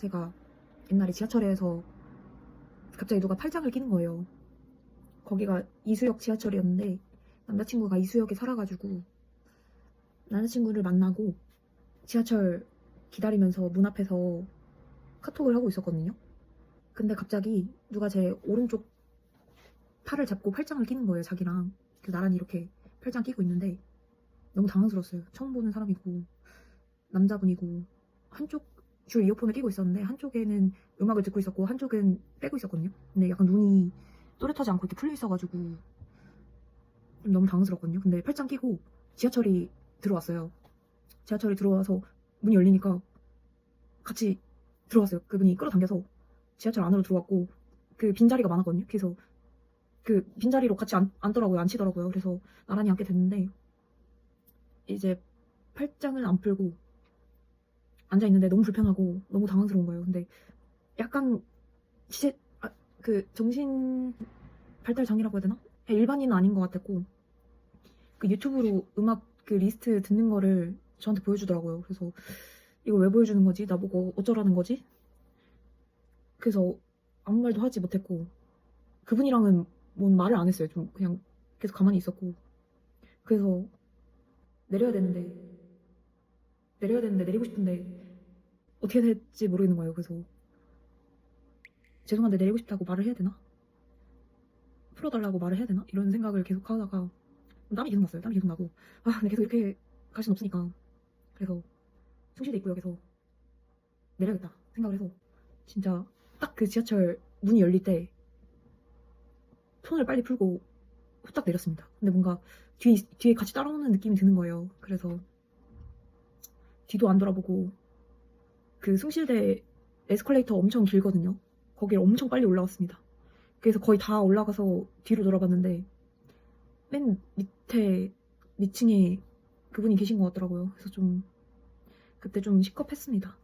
제가 옛날에 지하철에서 갑자기 누가 팔짱을 끼는 거예요. 거기가 이수역 지하철이었는데 남자친구가 이수역에 살아가지고 남자친구를 만나고 지하철 기다리면서 문 앞에서 카톡을 하고 있었거든요. 근데 갑자기 누가 제 오른쪽 팔을 잡고 팔짱을 끼는 거예요, 자기랑. 그 나란히 이렇게 팔짱 끼고 있는데 너무 당황스러웠어요. 처음 보는 사람이고 남자분이고 한쪽 줄 이어폰을 끼고 있었는데 한쪽에는 음악을 듣고 있었고 한쪽은 빼고 있었거든요. 근데 약간 눈이 또렷하지 않고 이렇게 풀려 있어가지고 좀 너무 당황스럽거든요. 근데 팔짱 끼고 지하철이 들어왔어요. 지하철이 들어와서 문이 열리니까 같이 들어왔어요. 그분이 끌어당겨서 지하철 안으로 들어왔고 그 빈자리가 많았거든요. 그래서 그 빈자리로 같이 앉, 앉더라고요. 앉히더라고요. 그래서 나란히 앉게 됐는데 이제 팔짱을 안 풀고 앉아 있는데 너무 불편하고 너무 당황스러운 거예요. 근데 약간 시제 아, 그 정신 발달 장애라고 해야 되나? 일반인은 아닌 것 같았고 그 유튜브로 음악 그 리스트 듣는 거를 저한테 보여주더라고요. 그래서 이거 왜 보여주는 거지? 나보고 어쩌라는 거지? 그래서 아무 말도 하지 못했고 그분이랑은 뭔 말을 안 했어요. 좀 그냥 계속 가만히 있었고 그래서 내려야 되는데 내려야 되는데 내리고 싶은데 어떻게 될지 모르겠는 거예요. 그래서 죄송한데 내리고 싶다고 말을 해야 되나? 풀어달라고 말을 해야 되나? 이런 생각을 계속 하다가 땀이 계속 났어요. 땀이 계속 나고 아 근데 계속 이렇게 갈 순 없으니까 그래서 숨쉴 데 있고요. 그래서 내려야겠다 생각을 해서 진짜 딱 그 지하철 문이 열릴 때 손을 빨리 풀고 후딱 내렸습니다. 근데 뭔가 뒤에, 뒤에 같이 따라오는 느낌이 드는 거예요. 그래서 뒤도 안 돌아보고 그 숭실대 에스컬레이터 엄청 길거든요. 거기를 엄청 빨리 올라갔습니다. 그래서 거의 다 올라가서 뒤로 돌아봤는데 맨 밑에 밑층에 그분이 계신 것 같더라고요. 그래서 좀 그때 좀 시겁했습니다.